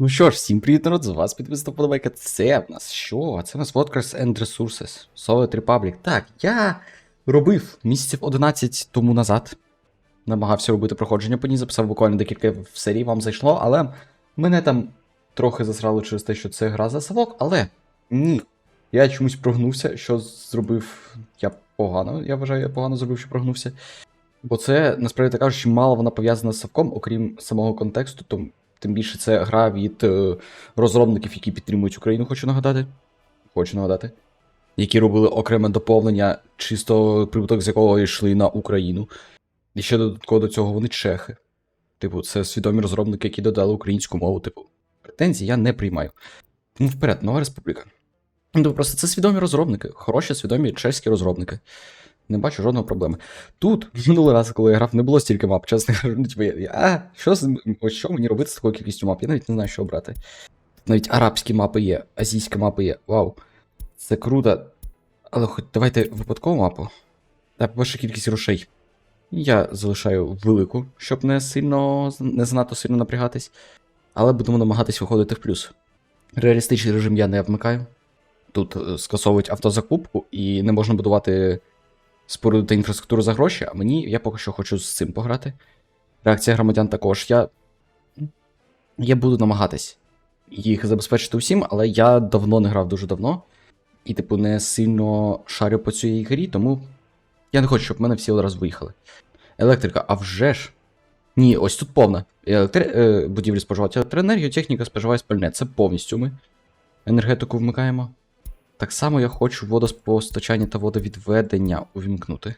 Ну що ж, всім привіт, народ, з вас підписана подобайка. Це в нас що? Це в нас Workers and Resources. Solid Republic. Так, я робив місяців 11 тому назад. Намагався робити проходження по ній, записав буквально декілька в серії, вам зайшло, але мене там трохи засрало через те, що це гра за совок, але ні. Я чомусь прогнувся, що зробив я погано. Я вважаю, я погано зробив, що прогнувся. Бо це, насправді так кажучи, мало вона пов'язана з совком, окрім самого контексту, тому Тим більше це гра від е, розробників, які підтримують Україну, хочу нагадати. Хочу нагадати. Які робили окреме доповнення, чисто прибуток з якого йшли на Україну. І ще додатково до цього вони чехи. Типу, це свідомі розробники, які додали українську мову. Типу, претензій я не приймаю. Тому вперед, нова республіка. Тобто просто це свідомі розробники, хороші, свідомі чеські розробники. Не бачу жодної проблеми. Тут, минулий раз, коли я грав, не було стільки мап, чесно кажу, ну, типу, я, а, що, ось що мені робити з такою кількістю мап? Я навіть не знаю, що обрати. Навіть арабські мапи є, азійські мапи є. Вау. Це круто. Але хоч давайте випадкову мапу. Та, по-перше, кількість грошей. Я залишаю велику, щоб не сильно, не занадто сильно напрягатись. Але будемо намагатись виходити в плюс. Реалістичний режим я не вмикаю. Тут е, скасовують автозакупку і не можна будувати спорудити інфраструктуру за гроші, а мені я поки що хочу з цим пограти. Реакція громадян також. Я. Я буду намагатись їх забезпечити усім, але я давно не грав дуже давно. І, типу, не сильно шарю по цій грі, тому я не хочу, щоб мене всі одразу виїхали. Електрика, а вже ж. Ні, ось тут повна. Електри... Е, будівлі споживають електроенергію, техніка споживає спальне. Це повністю ми. Енергетику вмикаємо. Так само я хочу водопостачання та водовідведення увімкнути.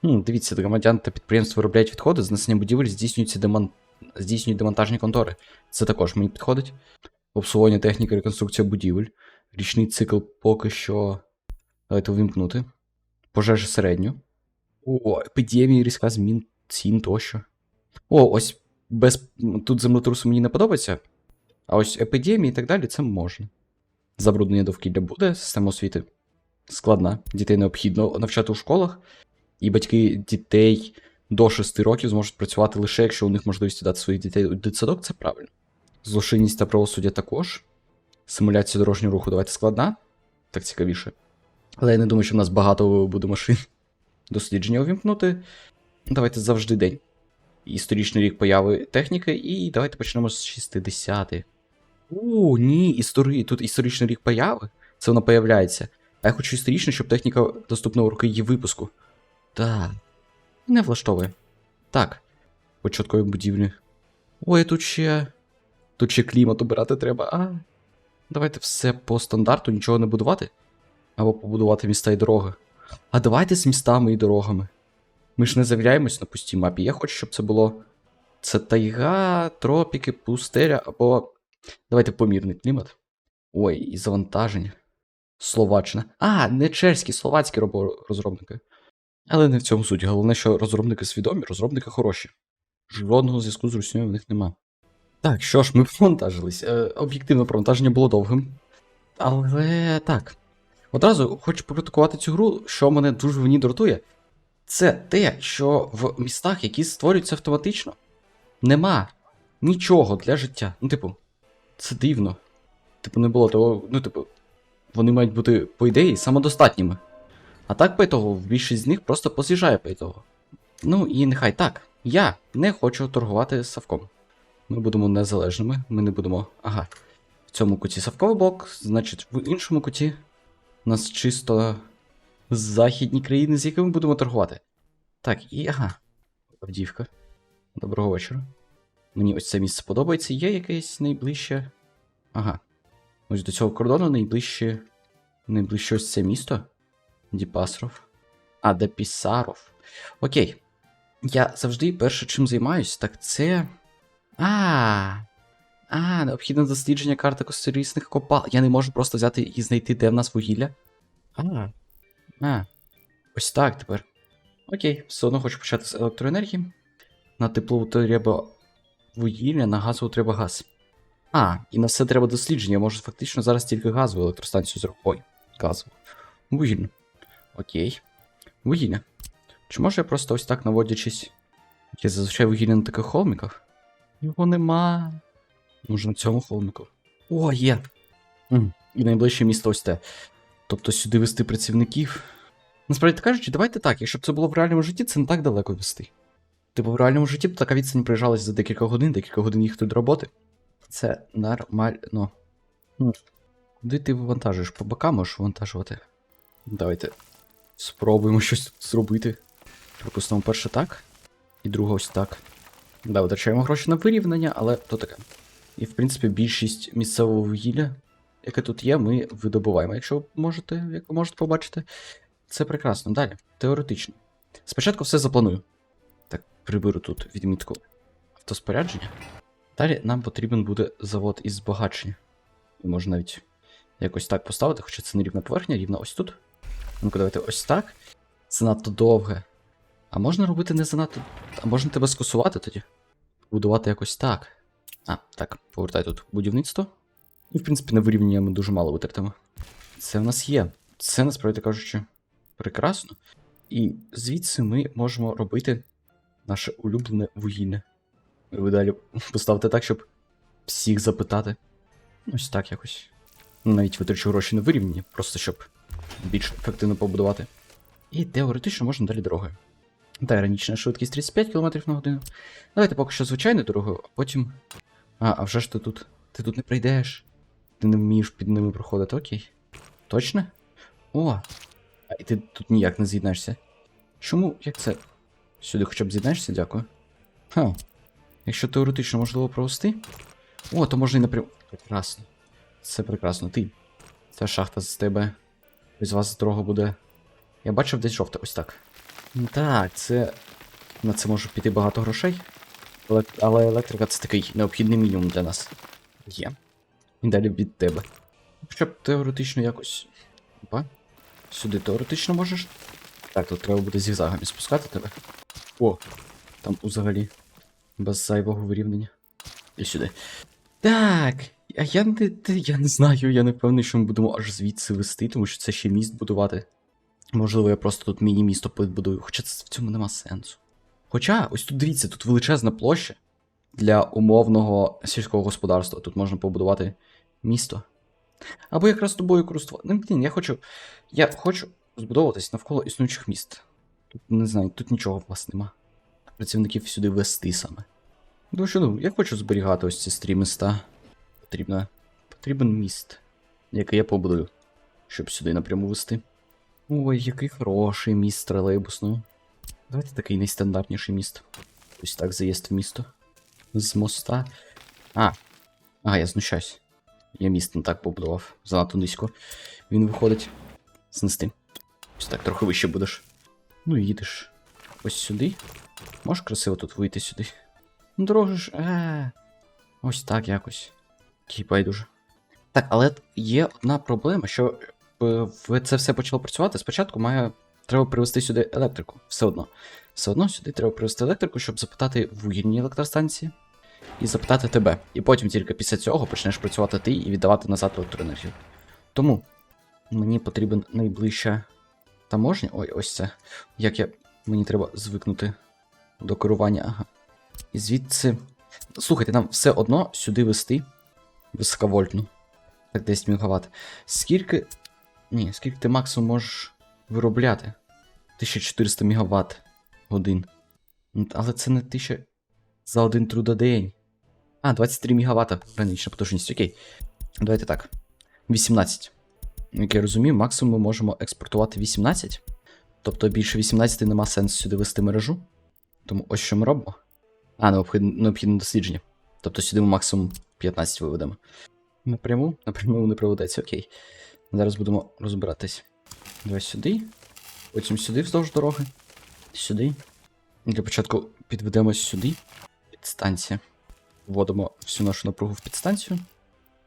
Хм, дивіться, громадян та підприємства виробляють відходи, знесення будівель здійснюються демон... здійснюють демонтажні контори. Це також мені підходить. Обслуговування техніки, реконструкція будівель. Річний цикл поки що. Давайте увімкнути. Пожежа середню. О, епідемії, різка змін цін тощо. О, ось без. Тут землетрусу мені не подобається. А ось епідемії і так далі це можна. Забруднення довкілля буде, система освіти складна. Дітей необхідно навчати у школах, і батьки дітей до 6 років зможуть працювати лише якщо у них можливість дати своїх дітей у дитсадок, це правильно. Злочинність та правосуддя також. Симуляція дорожнього руху давайте складна, так цікавіше. Але я не думаю, що в нас багато буде машин. Дослідження увімкнути. Давайте завжди день. Історичний рік появи техніки, і давайте почнемо з 60-х. О, ні, історі... тут історичний рік появи. Це вона появляється. А я хочу історично, щоб техніка доступного роки її випуску. Так. Не влаштовує. Так. Початкові будівлі. Ой, тут ще. Тут ще клімат обирати треба. А. Давайте все по стандарту, нічого не будувати. Або побудувати міста і дороги. А давайте з містами і дорогами. Ми ж не завіряємось на пустій мапі. Я хочу, щоб це було. Це тайга, тропіки, пустеля або. Давайте помірний клімат. Ой, і завантаження. Словаччина. А, не чеські, словацькі розробники. Але не в цьому суть. Головне, що розробники свідомі, розробники хороші. Жодного зв'язку з руснею в них нема. Так, що ж, ми провантажились. Е, об'єктивно, провантаження було довгим. Але так. Одразу хочу покритикувати цю гру, що мене дуже в ній дратує. Це те, що в містах, які створюються автоматично, нема нічого для життя. Ну, типу, це дивно. Типу, не було того. Ну, типу, вони мають бути, по ідеї, самодостатніми. А так, по ітогу, більшість з них просто поз'їжджає по. Ну і нехай так. Я не хочу торгувати з Савком. Ми будемо незалежними, ми не будемо. Ага. В цьому куті Савковий блок, значить, в іншому куті у нас чисто західні країни, з якими будемо торгувати. Так, і ага. Авдіївка. Доброго вечора. Мені ось це місце подобається. Є якесь найближче. Ага. Ось до цього кордону найближче. Найближче ось це місто. Діпасров. А, Депісаров. Окей. Я завжди перше чим займаюсь, так це. А. А, необхідне дослідження карти косторісних копал. Я не можу просто взяти і знайти, де в нас вугілля. А. А. Ось так тепер. Окей, все одно хочу почати з електроенергії. На теплову треба вугілля, на газову треба газ. А, і на все треба дослідження. Може фактично зараз тільки газову електростанцію зробити. Ой, газову. Вугільну. Окей. Вугілля. Чи може я просто ось так наводячись. Я зазвичай вугілля на таких холміках? Його нема. Може на цьому холмику. О, є! М, І найближче місто ось те. Тобто сюди вести працівників. Насправді кажучи, давайте так, якщо б це було в реальному житті, це не так далеко вести. Типу, в реальному житті така відстань приїжджалась за декілька годин, декілька годин їхати до роботи. Це нормально. Куди ти вивантажуєш? По бокам можеш вивантажувати. Давайте спробуємо щось тут зробити. Припустимо перше так. І друге ось так. Да, витрачаємо гроші на вирівняння, але то таке. І в принципі більшість місцевого вугілля, яке тут є, ми видобуваємо. Якщо можете, як можете побачити, це прекрасно. Далі, теоретично. Спочатку все запланую. Приберу тут відмітку автоспорядження. Далі нам потрібен буде завод із збагачення. Можна навіть якось так поставити, хоча це не рівна поверхня, рівна ось тут. Ну-ка, давайте ось так. Це надто довге. А можна робити не занадто. А можна тебе скусувати тоді? Будувати якось так. А, так, повертай тут будівництво. І, в принципі, на вирівняння ми дуже мало витратимо. Це в нас є. Це насправді кажучи, прекрасно. І звідси ми можемо робити наше улюблене вугілля. Ви далі поставте так, щоб всіх запитати. Ось так якось. Навіть витрачу гроші на вирівняння, просто щоб більш ефективно побудувати. І теоретично можна далі дорогою. Та іронічна швидкість 35 км на годину. Давайте поки що звичайною дорогою, а потім. А, а вже ж ти тут. Ти тут не прийдеш. Ти не вмієш під ними проходити, окей. Точно? О! А і ти тут ніяк не з'єднаєшся. Чому? Як це? Сюди хоча б з'єднаєшся, дякую. Ха. Якщо теоретично можливо провести. О, то можна і напряму. Прекрасно. Це прекрасно. Ти. Ця шахта з тебе. Без вас дорога буде. Я бачив десь жовте, ось так. Ну Так, це. На це може піти багато грошей. Але, але електрика це такий необхідний мінімум для нас. Є. І далі від тебе. Щоб теоретично якось. Опа. Сюди теоретично можеш. Так, тут треба буде зігзагами спускати тебе. О, там взагалі. Без зайвого вирівнення. І сюди. Так. А я не, я не знаю, я не впевнений, що ми будемо аж звідси вести, тому що це ще міст будувати. Можливо, я просто тут міні-місто побудую, хоча це в цьому нема сенсу. Хоча, ось тут дивіться, тут величезна площа для умовного сільського господарства. Тут можна побудувати місто. Або якраз тобою користувати. Ну, блін, я хочу. Я хочу збудовуватись навколо існуючих міст. Тут не знаю, тут нічого власне нема. Працівників сюди вести саме. Ну що, ну, я хочу зберігати ось ці старі міста. Потрібно. Потрібен міст, який я побудую, щоб сюди напряму вести. Ой, який хороший міст тролейбусний. Давайте такий найстандартніший міст. Ось так заїзд в місто. З моста. А. А, я знущаюсь. Я міст не так побудував. Занадто низько. Він виходить. Знести. Ось так трохи вище будеш. Ну їдеш. Ось сюди. Можеш красиво тут вийти сюди. Ну, дорога ж. А. Ось так якось. Кій байдуже. Так, але є одна проблема, що е, це все почало працювати. Спочатку має треба привезти сюди електрику. Все одно. Все одно сюди треба привезти електрику, щоб запитати вугільні електростанції і запитати тебе. І потім тільки після цього почнеш працювати ти і віддавати назад електроенергію. Тому мені потрібен найближча таможня. Ой, ось це. Як я. Мені треба звикнути до керування. Ага. І звідси. Слухайте, нам все одно сюди вести високовольтну. Так, 10 МВт. Скільки. Ні, скільки ти максимум можеш виробляти? 1400 МВт годин. Ну, Але це не 1000 за один трудодень. А, 23 МВт гранична потужність. Окей. Давайте так. 18. Як я розумію, максимум ми можемо експортувати 18. Тобто більше 18 нема сенсу сюди вести мережу. Тому ось що ми робимо. А, необхідне, необхідне дослідження. Тобто сюди ми максимум 15 виведемо. Напряму? Напряму не проведеться, окей. Зараз будемо розбиратись. Давай сюди. Потім сюди вздовж дороги. Сюди. Для початку підведемось сюди. Підстанція. Вводимо всю нашу напругу в підстанцію.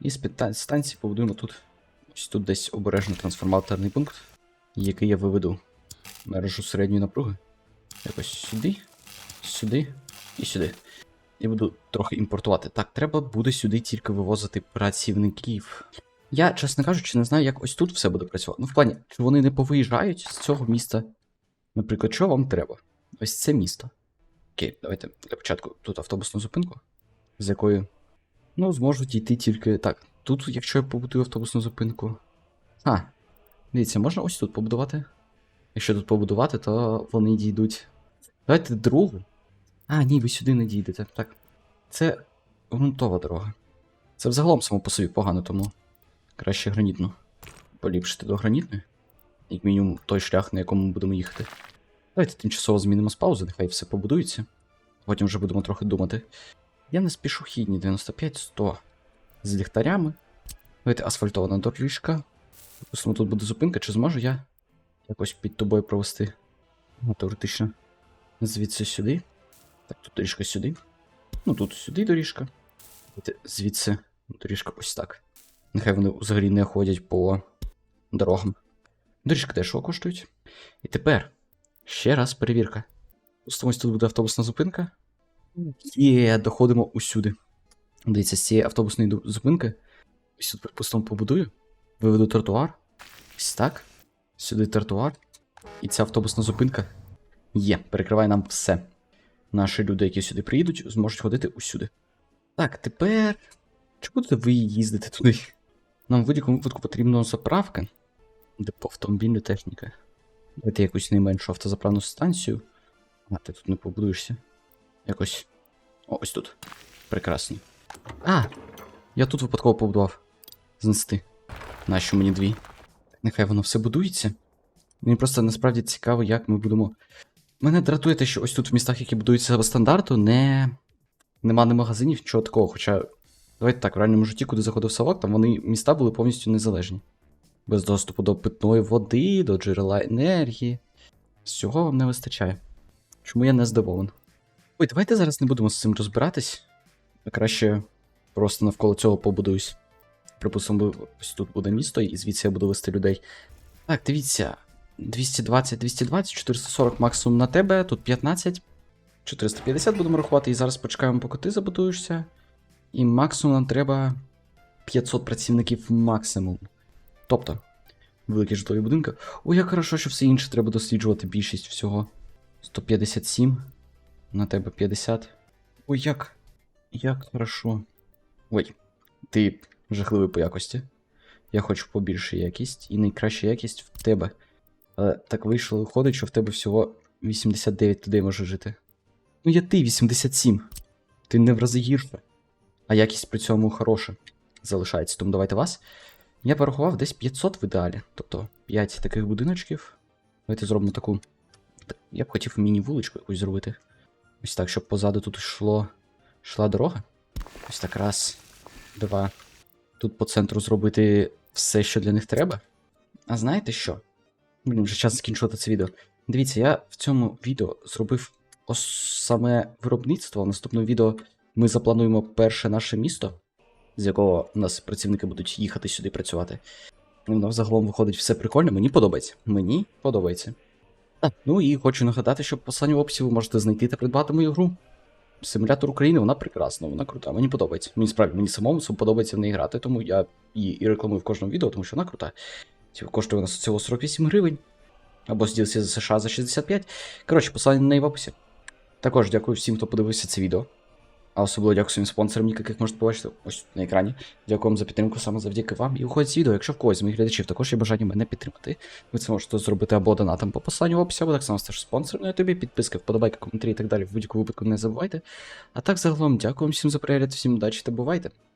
І з підстанції побудуємо тут. Ось тут десь обережно трансформаторний пункт, який я виведу мережу середньої напруги. Якось сюди, сюди і сюди. І буду трохи імпортувати. Так, треба буде сюди тільки вивозити працівників. Я, чесно кажучи, не знаю, як ось тут все буде працювати. Ну, в плані, чи вони не повиїжджають з цього міста. Наприклад, що вам треба? Ось це місто. Окей, давайте для початку тут автобусну зупинку, з якої Ну, зможу дійти тільки. Так, тут, якщо я побудую автобусну зупинку. А, дивіться, можна ось тут побудувати. Якщо тут побудувати, то вони дійдуть. Давайте другу. А, ні, ви сюди не дійдете. Так. Це ґрунтова дорога. Це взагалом само по собі погано, тому краще гранітну. Поліпшити до гранітної. Як мінімум той шлях, на якому ми будемо їхати. Давайте тимчасово змінимо з паузи, нехай все побудується. Потім вже будемо трохи думати. Я не спішу хідні 95-100. З ліхтарями. Давайте асфальтована доріжка. Допустимо, тут буде зупинка, чи зможу я якось під тобою провести? Ну, теоретично. Звідси сюди. Так, тут доріжка сюди. Ну, тут сюди доріжка. Звідси доріжка ось так. Нехай вони взагалі не ходять по дорогам. Доріжки дешево коштують. І тепер ще раз перевірка. Ось тут буде автобусна зупинка. Є, доходимо усюди. Дивіться, з цієї автобусної зупинки. Ось тут, припустимо, побудую. Виведу тротуар. Ось так. Сюди тротуар. І ця автобусна зупинка є. Перекриває нам все. Наші люди, які сюди приїдуть, зможуть ходити усюди. Так, тепер. Чи будете ви їздити туди? Нам в будь-якому випадку потрібна заправка. Де по автомобільна техніка. Давайте якусь найменшу автозаправну станцію. А, ти тут не побудуєшся. Якось. О, ось тут. Прекрасно. А! Я тут випадково побудував. Знести. Нащо мені дві? Нехай воно все будується. Мені просто насправді цікаво, як ми будемо. Мене дратує те, що ось тут в містах, які будуються по стандарту, не. Нема не магазинів, нічого такого. Хоча. Давайте так, в реальному житті, куди заходив совок, там вони міста були повністю незалежні. Без доступу до питної води, до джерела енергії. Всього вам не вистачає. Чому я не здивований? Ой, давайте зараз не будемо з цим розбиратись. А краще просто навколо цього побудуюсь. Припустимо, ось тут буде місто, і звідси я буду вести людей. Так, дивіться. 220, 220, 440 максимум на тебе, тут 15. 450 будемо рахувати, і зараз почекаємо, поки ти забудуєшся. І максимум нам треба 500 працівників максимум. Тобто, великі житлові будинки. Ой, як хорошо, що все інше треба досліджувати більшість всього. 157. На тебе 50. Ой, як. Як хорошо. Ой, ти жахливий по якості. Я хочу побільше якість, і найкраща якість в тебе. Але так вийшло, виходить, що в тебе всього 89 людей може жити. Ну я ти 87. Ти не в рази гірше. А якість при цьому хороша залишається. Тому давайте вас. Я порахував десь 500 в ідеалі. Тобто 5 таких будиночків. Давайте зробимо таку. Я б хотів міні-вуличку якусь зробити. Ось так, щоб позаду тут йшло. Йшла дорога. Ось так раз, два. Тут по центру зробити все, що для них треба. А знаєте що? Блін, вже час закінчувати це відео. Дивіться, я в цьому відео зробив ос саме виробництво. В наступному відео ми заплануємо перше наше місто, з якого у нас працівники будуть їхати сюди працювати. Воно загалом виходить все прикольно. Мені подобається. Мені подобається. Так, ну і хочу нагадати, що в посланні в описі ви можете знайти та придбати мою гру. Симулятор України, вона прекрасна, вона крута. Мені подобається. Мені справді мені самому подобається в неї грати, тому я її і рекламую в кожному відео, тому що вона крута. Типу, коштує у нас всього 48 гривень. Або з за США за 65. Коротше, посилання на неї в описі. Також дякую всім, хто подивився це відео. А особливо дякую своїм спонсорам, яких можете побачити ось на екрані. Дякую вам за підтримку саме завдяки вам. І уходить з відео, якщо в когось з моїх глядачів також є бажання мене підтримати. Ви це можете зробити або донатом по посиланню в описі, або так само стати спонсором на ютубі, підписка, вподобайка, коментарі і так далі. В будь-якому випадку не забувайте. А так загалом дякую всім за перегляд, всім удачі та бувайте.